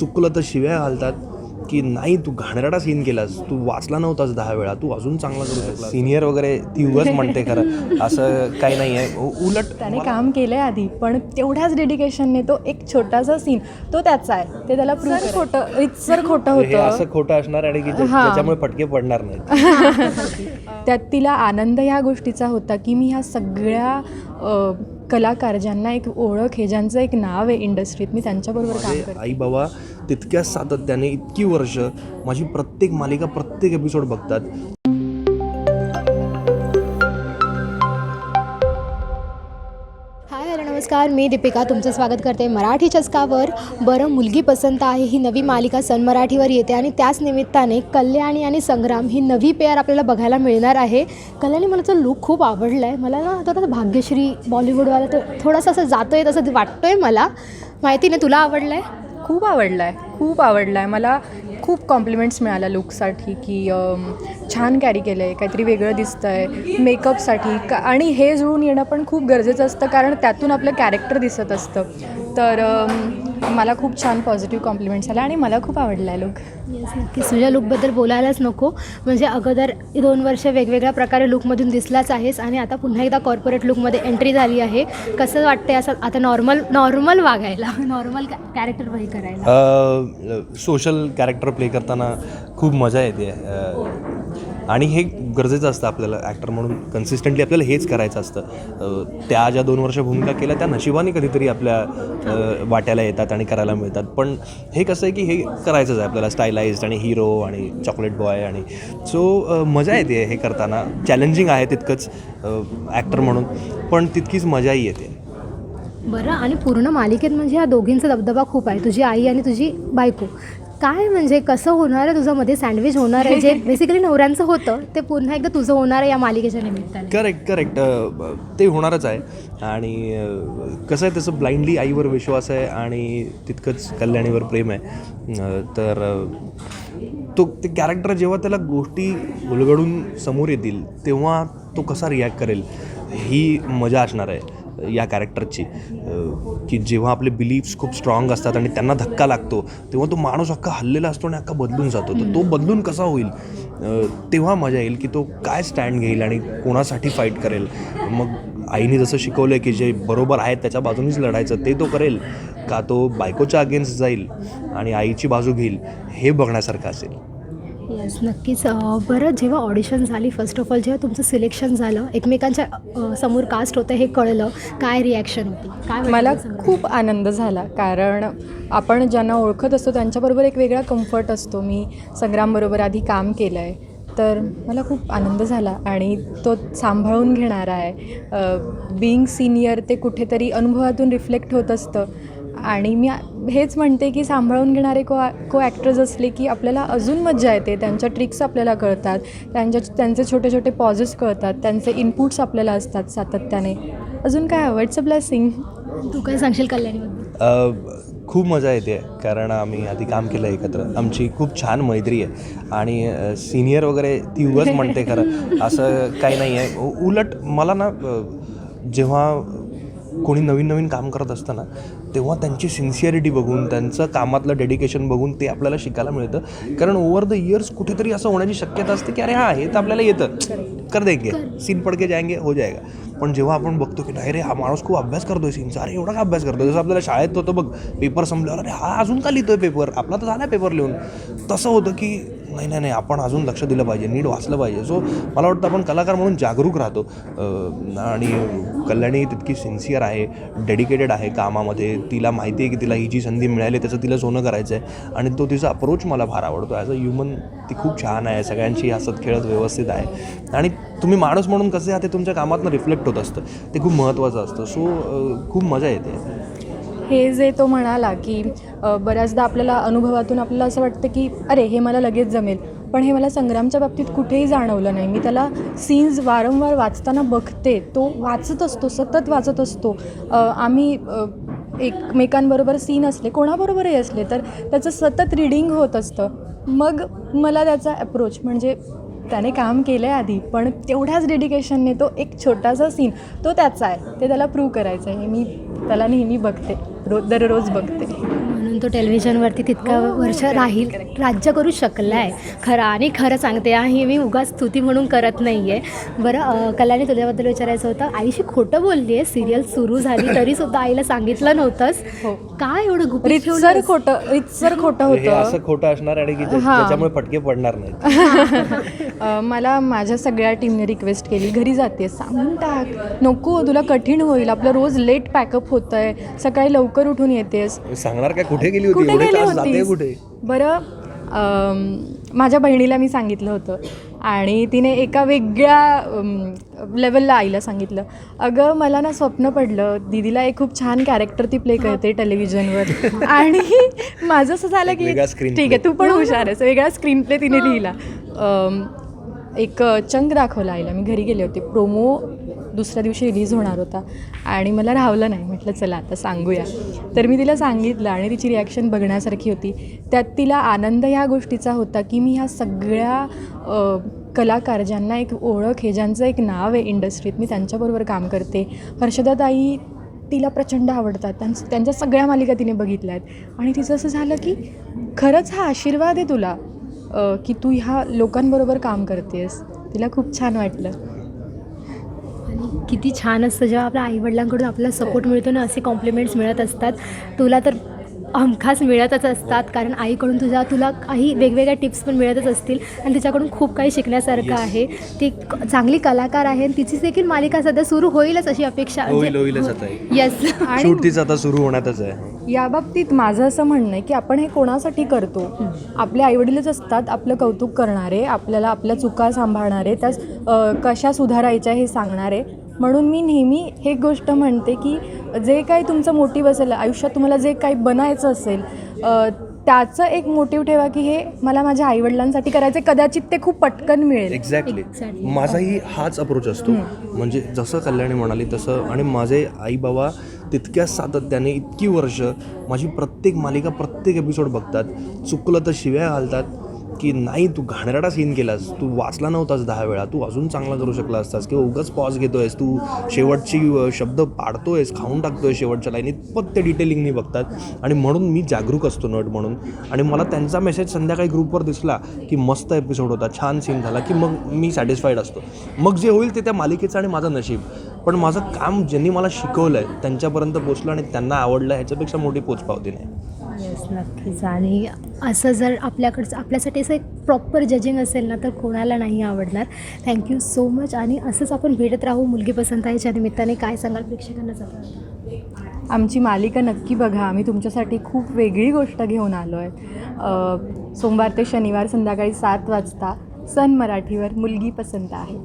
चुकलं तर शिव्या घालतात की नाही तू घाणेरडा सीन केलास. तू वाचला नव्हतास दहा वेळा. तू अजून चांगला करू शकला सिनियर वगैरे ती उगाच म्हणते खरं. असं काही नाही आहे उलट त्याने काम केलं आहे आधी पण तेवढ्याच डेडिकेशनने तो एक छोटासा सीन तो त्याचा आहे. ते त्याला प्रूव्ह खोटं इतसर खोटं हे होतं. असं खोटं असणार आणि की हां. ज्याच्यामुळे फटके पडणार नाहीत. त्यात तिला आनंद ह्या गोष्टीचा होता की मी ह्या सगळ्या अ, कलाकार ज्यांना एक ओळख आहे ज्यांचं एक नाव आहे इंडस्ट्रीत मी त्यांच्याबरोबर काम माझे करते. आई बाबा तितक्याच सातत्याने इतकी वर्ष माझी प्रत्येक मालिका प्रत्येक एपिसोड बघतात. हाय नमस्कार. मी दीपिका. तुमचं स्वागत करते मराठी चस्कावर. बरं मुलगी पसंत आहे ही नवी मालिका सन मराठीवर येते आणि त्याच निमित्ताने कल्याणी आणि संग्राम ही नवी पेअर आपल्याला बघायला मिळणार आहे. कल्याणी मला तो लूक खूप आवडला आहे मला ना थोडंसं भाग्यश्री बॉलिवूडवाला तर थोडासा असं जातो आहे तसं वाटतो आहे मला. माहिती नाही तुला आवडलं आहे खूप आवडला आहे खूप आवडला आहे मला खूप कॉम्प्लिमेंट्स मिळाल्या लुकसाठी की छान कॅरी केलं आहे काहीतरी वेगळं दिसतं आहे मेकअपसाठी का आणि हे जुळून येणं पण खूप गरजेचं असतं कारण त्यातून आपलं कॅरेक्टर दिसत असतं. तर मला खूप छान पॉझिटिव्ह कॉम्प्लिमेंट्स आल्या आणि मला खूप आवडला आहे लुक येस नक्कीच. तुझ्या लुकबद्दल बोलायलाच नको. म्हणजे अगोदर दोन वर्ष वेगवेगळ्या प्रकारे लुकमधून दिसलाच आहेस आणि आता पुन्हा एकदा कॉर्पोरेट लुकमध्ये एंट्री झाली आहे. कसं वाटतंय असं आता नॉर्मल नॉर्मल वागायला? नॉर्मल कॅरेक्टर वही करायला. सोशल कॅरेक्टर प्ले करताना खूप मजा येते. आणि हे गरजेचं असतं आपल्याला ॲक्टर म्हणून कन्सिस्टंटली आपल्याला हेच करायचं असतं. त्या ज्या दोन वर्ष भूमिका केल्या त्या नशिबाने कधीतरी आपल्या वाट्याला येतात आणि करायला मिळतात. पण हे कसं आहे की हे करायचंच आहे आपल्याला स्टायलाइज्ड आणि हिरो आणि चॉकलेट बॉय आणि सो मजा येते हे करताना. चॅलेंजिंग आहे तितकंच ॲक्टर म्हणून पण तितकीच मजाही येते. बरं आणि पूर्ण मालिकेत म्हणजे या दोघींचा दबदबा खूप आहे. तुझी आई आणि तुझी बायको. काय म्हणजे कसं होणार आहे? तुझं मध्ये सँडविच होणार आहे? जे बेसिकली नवऱ्यांचं होतं ते पुन्हा एकदा तुझं होणार आहे या मालिकेच्या निमित्ताने. करेक्ट करेक्ट ते होणारच आहे. आणि कसं आहे तसं ब्लाइंडली आईवर विश्वास आहे आणि तितकंच कल्याणीवर प्रेम आहे. तर तो ते कॅरेक्टर जेव्हा त्याला गोष्टी उलगडून समोर येतील तेव्हा तो कसा रिॲक्ट करेल ही मजा असणार आहे. या कॅरेक्टरची की जेव्हा आपले बिलीफ्स खूप स्ट्रॉंग असतात आणि त्यांना धक्का लागतो तेव्हा तो माणूस अख्खा हल्लेला असतो आणि अख्खा बदलून जातो. तर तो बदलून कसा होईल? तेव्हा मजा येईल की तो काय स्टँड घेईल आणि कोणासाठी फाईट करेल. मग आईने जसं शिकवलं की जे बरोबर आहेत त्याच्या बाजूनेच लढायचं ते तो करेल. का तो बायकोच्या अगेन्स्ट जाईल आणि आईची बाजू घेईल हे बघण्यासारखं असेल. येस नक्कीच. बरं जेव्हा ऑडिशन झाली फर्स्ट ऑफ ऑल जेव्हा तुमचं सिलेक्शन झालं एकमेकांच्या समोर कास्ट होतं हे कळलं काय रिॲक्शन होती? काय मला? खूप आनंद झाला कारण आपण ज्यांना ओळखत असतो त्यांच्याबरोबर एक वेगळा कम्फर्ट असतो. मी संग्रामबरोबर आधी काम केलं आहे तर मला खूप आनंद झाला आणि तो सांभाळून घेणारा आहे. बिईंग सिनियर ते कुठेतरी अनुभवातून रिफ्लेक्ट होत असतं. आणि मी हेच म्हणते की सांभाळून घेणारे को को ॲक्टर्स असले की आपल्याला अजून मज्जा येते. त्यांच्या ट्रिक्स आपल्याला कळतात. त्यांच्या त्यांचे छोटे छोटे पॉझेस कळतात. त्यांचे इनपुट्स आपल्याला असतात सातत्याने. अजून काय हवं? इट्स अ ब्लेसिंग तू काय सांगशील कल्याणीबद्दल? खूप मजा येते. कारण आम्ही आधी काम केलं एकत्र. आमची खूप छान मैत्री आहे. आणि सिनियर वगैरे ती उगाच म्हणते खरं. असं काही नाही आहे उलट मला ना जेव्हा कोणी नवीन नवीन काम करत असतं ना तेव्हा त्यांची सिन्सिअरिटी बघून त्यांचं कामातलं डेडिकेशन बघून ते आपल्याला शिकायला मिळतं. कारण ओव्हर द इयर्स कुठेतरी असं होण्याची शक्यता असते की अरे हां हे तर आपल्याला येतं. कर देंगे सीन पडके जायंगे हो जाएगा पण जेव्हा आपण बघतो की नाही रे हा माणूस खूप अभ्यास करतोय सीनचा. अरे एवढा का अभ्यास करतोय? जसं आपल्याला शाळेत होतं बघ पेपर संपल्यावर अरे हा अजून का लिहितोय पेपर आपला तर झाला पेपर लिहून. तसं होतं की नाही नाही नाही आपण अजून लक्ष दिलं पाहिजे नीट वाचलं पाहिजे. सो मला वाटतं आपण कलाकार म्हणून जागरूक राहतो. आणि कल्याणी तितकी सिन्सिअर आहे डेडिकेटेड आहे कामामध्ये. तिला माहिती आहे की तिला ही जी संधी मिळाली त्याचं तिला सोनं करायचं आहे. आणि तो तिचा अप्रोच मला फार आवडतो. ॲज अ ह्युमन ती खूप छान आहे. सगळ्यांशी हसत खेळत व्यवस्थित आहे. आणि तुम्ही माणूस म्हणून कसे आहात ते तुमच्या कामातनं रिफ्लेक्ट होत असतं. ते खूप महत्त्वाचं असतं. सो खूप मजा येते. हे जे तो म्हणाला की बऱ्याचदा आपल्याला अनुभवातून आपल्याला असं वाटतं की अरे हे मला लगेच जमेल. पण हे मला संग्रामच्या बाबतीत कुठेही जाणवलं नाही. मी त्याला सीन्स वारंवार वाचताना बघते तो वाचत असतो सतत वाचत असतो. आम्ही एकमेकांबरोबर सीन असले कोणाबरोबरही असले तर त्याचं सतत रिडिंग होत असतं. मग मला त्याचा अप्रोच म्हणजे त्याने काम केलं आहे आधी पण तेवढ्याच डेडिकेशनने तो एक छोटासा सीन तो त्याचा आहे. ते त्याला प्रूव्ह करायचं आहे हे मी त्याला नेहमी बघते. रो दररोज बघते. म्हणून तो टेलिव्हिजनवरती तितकं वर्ष राहील राज्य करू शकला आहे खरं आणि खरं सांगते आहे मी उगाच स्तुती म्हणून करत नाही आहे बरं कल्याणी तुझ्याबद्दल विचारायचं होतं. आईशी खोटं बोलली आहे सिरियल सुरू झाली तरीसुद्धा आईला सांगितलं नव्हतंच हो. काय एवढं गुपित? खोटं रितसर खोटं हे होतं. असं खोटं असणार आणि की हां. ज्याच्यामुळे फटके पडणार नाहीत. अ, मला माझ्या सगळ्या टीमने रिक्वेस्ट केली घरी जाते सांगून टाक. नको तुला कठीण होईल. आपलं रोज लेट पॅकअप होतं आहे सकाळी लवकर उठून येतेस. सांगणार काय? कुठे गेली होती? कुठे एवढे गेली तास जाते होतीस कुठे? बरं अम, माझ्या बहिणीला मी सांगितलं होतं. आणि तिने एका वेगळ्या लेवलला आईला सांगितलं. अगं मला ना स्वप्न पडलं. दीदीला एक खूप छान कॅरेक्टर ती प्ले करते टेलिव्हिजनवर आणि माझं असं झालं एक की वेगळा screen ठीक आहे. तू पण हुशार आहेस. वेगळा स्क्रीन प्ले तिने लिहिला. अम, एक चंक दाखवला आईला. मी घरी गेले होते. प्रोमो दुसऱ्या दिवशी रिलीज होणार होता. आणि मला राहवलं नाही. म्हटलं चला आता सांगूया. तर मी तिला सांगितलं आणि तिची रिॲक्शन बघण्यासारखी होती. त्यात तिला आनंद ह्या गोष्टीचा होता की मी ह्या सगळ्या कलाकार ज्यांना एक ओळख आहे ज्यांचं एक नाव आहे इंडस्ट्रीत मी त्यांच्याबरोबर काम करते. हर्षदाताई तिला प्रचंड आवडतात. त्यांच त्यांच्या सगळ्या मालिका तिने बघितल्या आहेत. आणि तिचं असं झालं की खरंच हा आशीर्वाद आहे तुला. की तू ह्या लोकांबरोबर काम करतेस. तिला खूप छान वाटलं. आणि किती छान असतं जेव्हा आपल्या आईवडिलांकडून आपला सपोर्ट मिळतो ना असे कॉम्प्लिमेंट्स मिळत असतात. तुला तर हमखास मिळतच असतात. कारण आईकडून तुझ्या तुला काही वेगवेगळ्या टिप्स पण मिळतच असतील. आणि तिच्याकडून खूप काही शिकण्यासारखं आहे. ती चांगली कलाकार आहे आणि तिची देखील मालिका सध्या सुरू होईलच अशी अपेक्षा. होईल होईलच आता. येस शूट तिचं आता सुरू होण्यातच आहे. या बाबतीत माझं असं म्हणणं आहे की आपण हे कोणासाठी करतो? आपले आईवडीलच असतात आपलं कौतुक करणारे आपल्याला आपल्या चुका सांभाळणारे त्या अ, कशा सुधारायच्या हे सांगणारे. म्हणून मी नेहमी हे गोष्ट म्हणते की जे काही तुमचं मोटिव्ह असेल आयुष्यात तुम्हाला जे काही बनायचं असेल अ, त्याचं एक मोटिव्ह ठेवा की हे मला माझ्या आईवडिलांसाठी करायचं कदाचित ते खूप पटकन मिळेल. एक्झॅक्टली. माझाही हाच अप्रोच असतो. म्हणजे जसं कल्याणी म्हणाली तसं आणि माझे आई बाबा तितक्याच सातत्याने इतकी वर्ष माझी प्रत्येक मालिका प्रत्येक एपिसोड बघतात. चुकलं तर शिव्या घालतात. की नाही तू घाणराडा सीन केलास. तू वाचला नव्हतास दहा वेळा. तू अजून चांगला करू शकला असतास किंवा उगाच पॉज घेतोयस. तू शेवटची शब्द शब्द पाडतोयस खाऊन टाकतोय शेवटच्या लाईनीत पण ते डिटेलिंगनी बघतात. आणि म्हणून मी जागरूक असतो नट म्हणून. आणि मला त्यांचा मेसेज संध्याकाळी ग्रुपवर दिसला की मस्त एपिसोड होता छान सीन झाला की मग मी सॅटिस्फाईड असतो. मग जे होईल ते त्या मालिकेचं आणि माझं नशीब. पण माझं काम ज्यांनी मला शिकवलं आहे त्यांच्यापर्यंत पोचलं आणि त्यांना आवडलं ह्याच्यापेक्षा मोठी पोचपावती नाही. येस नक्कीच. आणि असं जर आपल्याकडचं आपल्यासाठी असं एक प्रॉपर जजिंग असेल ना तर कोणाला नाही आवडणार. थँक्यू सो मच आणि असंच आपण भेटत राहू मुलगी पसंत आहेच्या निमित्ताने. काय सांगाल प्रेक्षकांना जाता आमची मालिका नक्की बघा. आम्ही तुमच्यासाठी खूप वेगळी गोष्ट घेऊन आलो आहे. सोमवार ते शनिवार संध्याकाळी सात वाजता सन मराठीवर मुलगी पसंत आहे.